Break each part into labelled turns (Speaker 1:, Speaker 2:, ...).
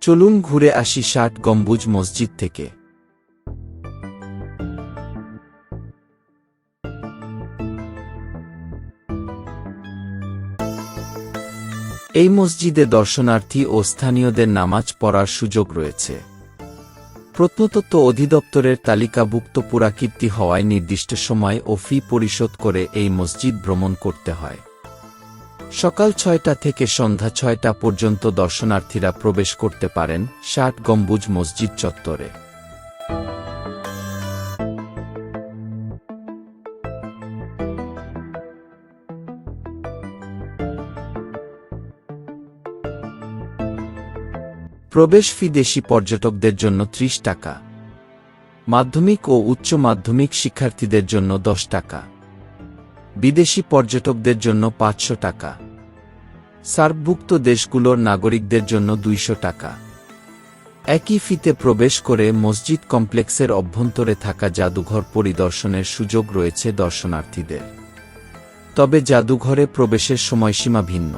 Speaker 1: চলুন ঘুরে আসি ষাট গম্বুজ মসজিদ থেকে। এই মসজিদে দর্শনার্থী ও স্থানীয়দের নামাজ পড়ার সুযোগ রয়েছে। প্রত্নতত্ত্ব অধিদপ্তরের তালিকাভুক্ত পুরাকীর্তি হওয়ায় নির্দিষ্ট সময় ও ফি পরিশোধ করে এই মসজিদ ভ্রমণ করতে হয়। সকাল ছয়টা থেকে সন্ধ্যা ছয়টা পর্যন্ত দর্শনার্থীরা প্রবেশ করতে পারেন ষাট গম্বুজ মসজিদ চত্বরে। প্রবেশ ফি দেশি পর্যটকদের জন্য ত্রিশ টাকা। মাধ্যমিক ও উচ্চ মাধ্যমিক শিক্ষার্থীদের জন্য দশ টাকা। বিদেশি পর্যটকদের জন্য পাঁচশো টাকা। সার্কভুক্ত দেশগুলোর নাগরিকদের জন্য দুইশো টাকা। একই ফিতে প্রবেশ করে মসজিদ কমপ্লেক্সের অভ্যন্তরে থাকা জাদুঘর পরিদর্শনের সুযোগ রয়েছে দর্শনার্থীদের। তবে জাদুঘরে প্রবেশের সময়সীমা ভিন্ন।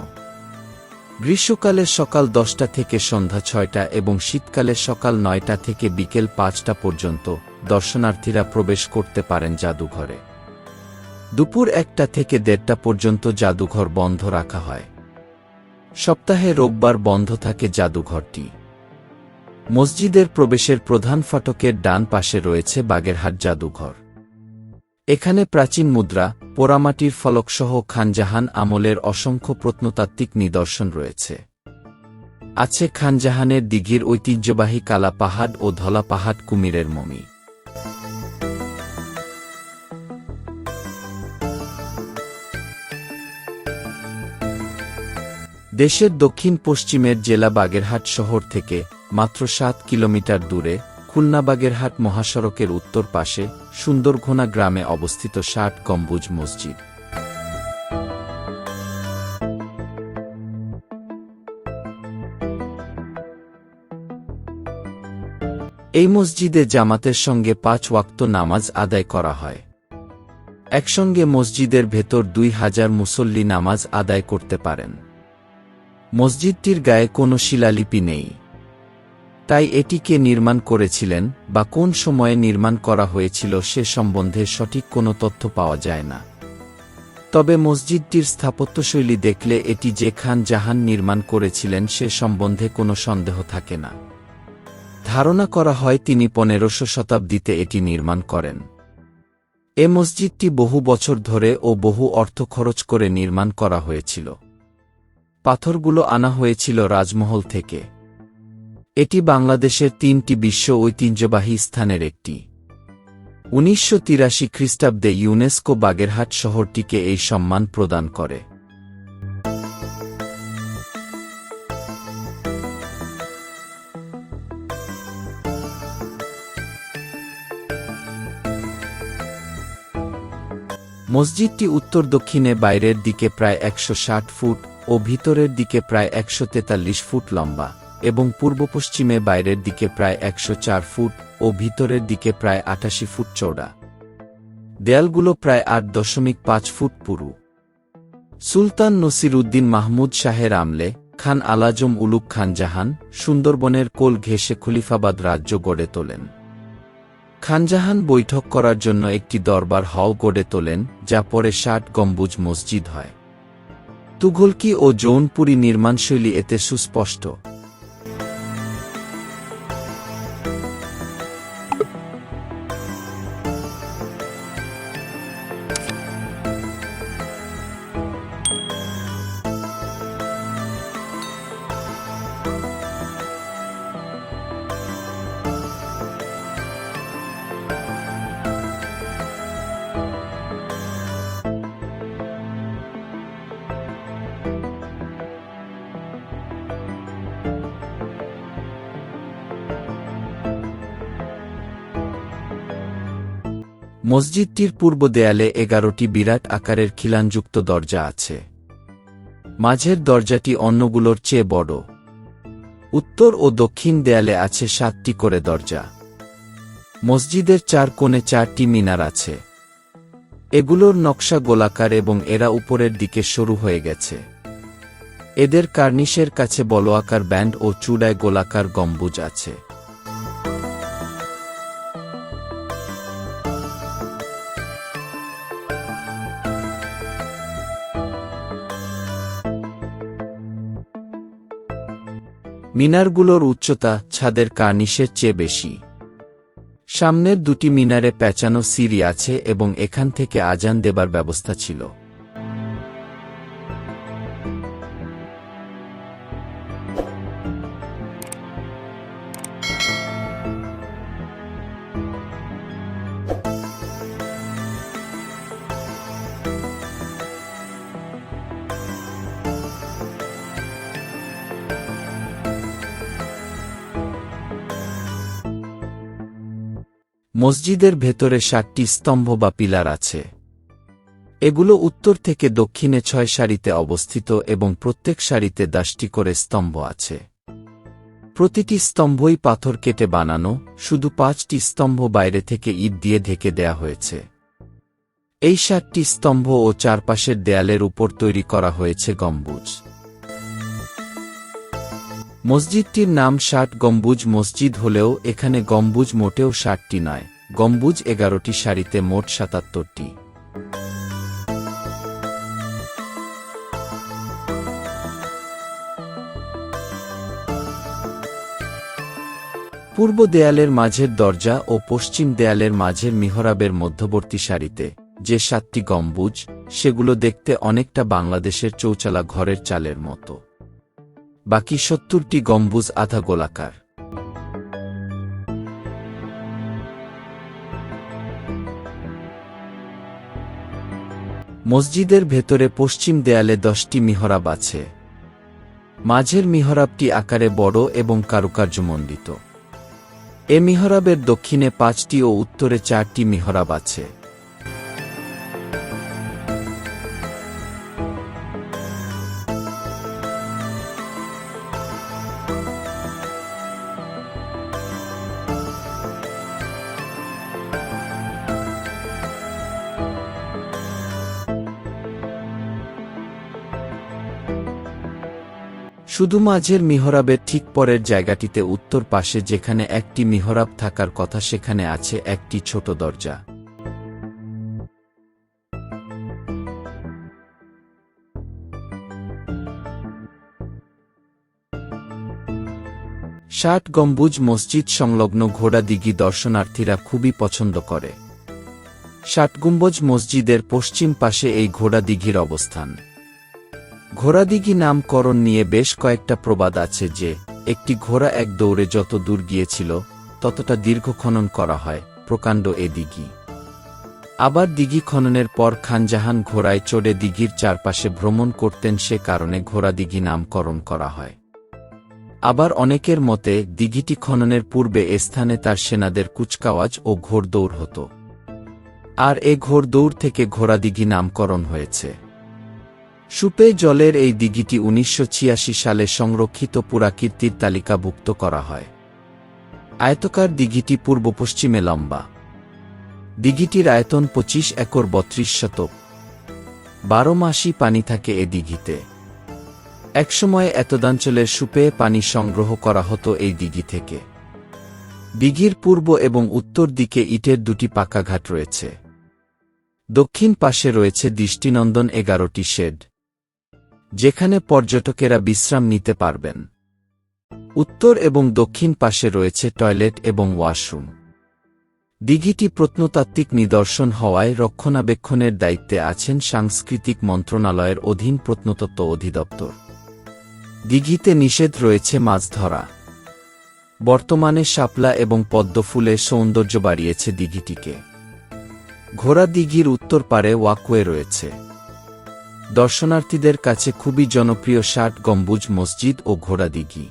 Speaker 1: গ্রীষ্মকালে সকাল দশটা থেকে সন্ধ্যা ছয়টা এবং শীতকালে সকাল নয়টা থেকে বিকেল পাঁচটা পর্যন্ত দর্শনার্থীরা প্রবেশ করতে পারেন জাদুঘরে। দুপুর একটা থেকে দেড়টা পর্যন্ত জাদুঘর বন্ধ রাখা হয়। সপ্তাহে রোববার বন্ধ থাকে জাদুঘরটি। মসজিদের প্রবেশের প্রধান ফটকের ডান পাশে রয়েছে বাগেরহাট জাদুঘর। এখানে প্রাচীন মুদ্রা, পোড়ামাটির ফলকসহ খানজাহান আমলের অসংখ্য প্রত্নতাত্ত্বিক নিদর্শন রয়েছে। আছে খানজাহানের দিঘির ঐতিহ্যবাহী কালা পাহাড় ও ধলা পাহাড় কুমিরের মমি। দেশের দক্ষিণ পশ্চিমের জেলা বাগেরহাট শহর থেকে মাত্র সাত কিলোমিটার দূরে খুলনা বাগেরহাট মহাসড়কের উত্তর পাশে সুন্দরঘোনা গ্রামে অবস্থিত ষাট গম্বুজ মসজিদ। এই মসজিদে জামাতের সঙ্গে পাঁচ ওয়াক্ত নামাজ আদায় করা হয়। একসঙ্গে মসজিদের ভেতর দুই হাজার মুসল্লি নামাজ আদায় করতে পারেন। মসজিদটির গায়ে কোনো শিলালিপি নেই। তাই এটিকে নির্মাণ করেছিলেন বা কোন সময়ে নির্মাণ করা হয়েছিল সে সম্বন্ধে সঠিক কোনো তথ্য পাওয়া যায় না। তবে মসজিদটির স্থাপত্যশৈলী দেখলে এটি যে খান জাহান নির্মাণ করেছিলেন সে সম্বন্ধে কোনো সন্দেহ থাকে না। ধারণা করা হয় তিনি পনেরোশো শতাব্দীতে এটি নির্মাণ করেন। এ মসজিদটি বহু বছর ধরে ও বহু অর্থ খরচ করে নির্মাণ করা হয়েছিল। পাথরগুলো আনা হয়েছিল রাজমহল থেকে। এটি বাংলাদেশের তিনটি বিশ্ব ঐতিহ্যবাহী স্থানের একটি। উনিশশো তিরাশি খ্রিস্টাব্দে ইউনেস্কো বাগেরহাট শহরটিকে এই সম্মান প্রদান করে। মসজিদটি উত্তর দক্ষিণে বাইরের দিকে প্রায় একশো ষাট ফুট ও ভিতরের দিকে প্রায় একশো তেতাল্লিশ ফুট লম্বা এবং পূর্ব পশ্চিমে বাইরের দিকে প্রায় একশো চার ফুট ও ভিতরের দিকে প্রায় আটাশি ফুট চৌড়া দেয়ালগুলো প্রায় আট দশমিক পাঁচ ফুট পুরু। সুলতান নসির উদ্দিন মাহমুদ শাহের আমলে খান আলাজম উলুক খান জাহান সুন্দরবনের কোল ঘেঁষে খলিফাবাদ রাজ্য গড়ে তোলেন। খানজাহান বৈঠক করার জন্য একটি দরবার হল গড়ে তোলেন, যা পরে ষাট গম্বুজ মসজিদ হয়। তুঘলকি ও জৌনপুরী নির্মাণশৈলী এতে সুস্পষ্ট। মসজিদটির পূর্ব দেয়ালে এগারোটি বিরাট আকারের খিলানযুক্ত দরজা আছে। মাঝের দরজাটি অন্যগুলোর চেয়ে বড়। উত্তর ও দক্ষিণ দেয়ালে আছে সাতটি করে দরজা। মসজিদের চার কোণে চারটি মিনার আছে। এগুলোর নকশা গোলাকার এবং এরা উপরের দিকে সরু হয়ে গেছে। এদের কার্নিশের কাছে বলয়াকার ব্যান্ড ও চূড়ায় গোলাকার গম্বুজ আছে। মিনারগুলোর উচ্চতা ছাদের কার্নিশের চেয়ে বেশি। সামনের দুটি মিনারে প্যাঁচানো সিঁড়ি আছে এবং এখান থেকে আজান দেবার ব্যবস্থা ছিল। মসজিদের ভেতরে সাতটি স্তম্ভ বা পিলার আছে। এগুলো উত্তর থেকে দক্ষিণে ছয় সারিতে অবস্থিত এবং প্রত্যেক সারিতে দশটি করে স্তম্ভ আছে। প্রতিটি স্তম্ভই পাথর কেটে বানানো, শুধু পাঁচটি স্তম্ভ বাইরে থেকে ইট দিয়ে ঢেকে দেয়া হয়েছে। এই সাতটি স্তম্ভ ও চারপাশের দেয়ালের উপর তৈরি করা হয়েছে গম্বুজ। মসজিদটির নাম ষাট গম্বুজ মসজিদ হলেও এখানে গম্বুজ মোটেও ষাটটি নয়, গম্বুজ এগারোটি সারিতে মোট সাতাত্তরটি। পূর্ব দেয়ালের মাঝের দরজা ও পশ্চিম দেয়ালের মাঝের মিহরাবের মধ্যবর্তী সারিতে, যে সাতটি গম্বুজ, সেগুলো দেখতে অনেকটা বাংলাদেশের চৌচালা ঘরের চালের মতো। বাকি সত্তরটি গম্বুজ আধা গোলাকার। মসজিদের ভেতরে পশ্চিম দেয়ালে দশটি মিহরাব আছে। মাঝের মিহরাবটি আকারে বড় এবং কারুকার্যমণ্ডিত। এ মিহরাবের দক্ষিণে পাঁচটি ও উত্তরে চারটি মিহরাব আছে। শুধু মাঝের মিহরাবের ঠিক পরের জায়গাটিতে উত্তর পাশে যেখানে একটি মিহরাব থাকার কথা সেখানে আছে একটি ছোট দরজা। ষাট গম্বুজ মসজিদ সংলগ্ন ঘোড়া দিঘি দর্শনার্থীরা খুবই পছন্দ করে। ষাট গুম্বজ মসজিদের পশ্চিম পাশে এই ঘোড়া দিঘির অবস্থান। ঘোড়াদিঘি নামকরণ নিয়ে বেশ কয়েকটা প্রবাদ আছে যে, একটি ঘোড়া এক দৌড়ে যত দূর গিয়েছিল, ততটা দীর্ঘ খনন করা হয়, প্রকাণ্ড এ দিঘি। আবার দিঘি খননের পর খানজাহান ঘোড়ায় চড়ে দিঘির চারপাশে ভ্রমণ করতেন সে কারণে ঘোড়াদিঘি নামকরণ করা হয়। আবার অনেকের মতে, দিঘিটি খননের পূর্বে এ স্থানে তার সেনাদের কুচকাওয়াজ ও ঘোড়দৌড় হতো। আর এ ঘোড়দৌড় থেকে ঘোড়াদিঘি নামকরণ হয়েছে। সুপে জলের এই দিঘিটি উনিশশো ছিয়াশি সালে সংরক্ষিত পুরাকীর্তির তালিকাভুক্ত করা হয়। আয়তকার দিঘিটি পূর্ব পশ্চিমে লম্বা। দিঘিটির আয়তন পঁচিশ একর বত্রিশ শতক। বারো মাসই পানি থাকে এ দিঘিতে। একসময় এতদাঞ্চলের সুপে পানি সংগ্রহ করা হতো এই দিঘি থেকে। দিঘির পূর্ব এবং উত্তর দিকে ইটের দুটি পাকা ঘাট রয়েছে। দক্ষিণ পাশে রয়েছে দৃষ্টিনন্দন এগারোটি শেড। যেখানে পর্যটকেরা বিশ্রাম নিতে পারবেন। উত্তর এবং দক্ষিণ পাশে রয়েছে টয়লেট এবং ওয়াশরুম। দিঘিটি প্রত্নতাত্ত্বিক নিদর্শন হওয়ায় রক্ষণাবেক্ষণের দায়িত্বে আছেন সাংস্কৃতিক মন্ত্রণালয়ের অধীন প্রত্নতত্ত্ব অধিদপ্তর। দিঘিতে নিষেধ রয়েছে মাছ ধরা। বর্তমানে শাপলা এবং পদ্মফুলে সৌন্দর্য বাড়িয়েছে দিঘিটিকে। ঘোড়া দিঘির উত্তর পারে ওয়াকওয়ে রয়েছে। দর্শনার্থীদের কাছে খুবই জনপ্রিয় ষাট গম্বুজ মসজিদ ও ঘোড়া দিঘি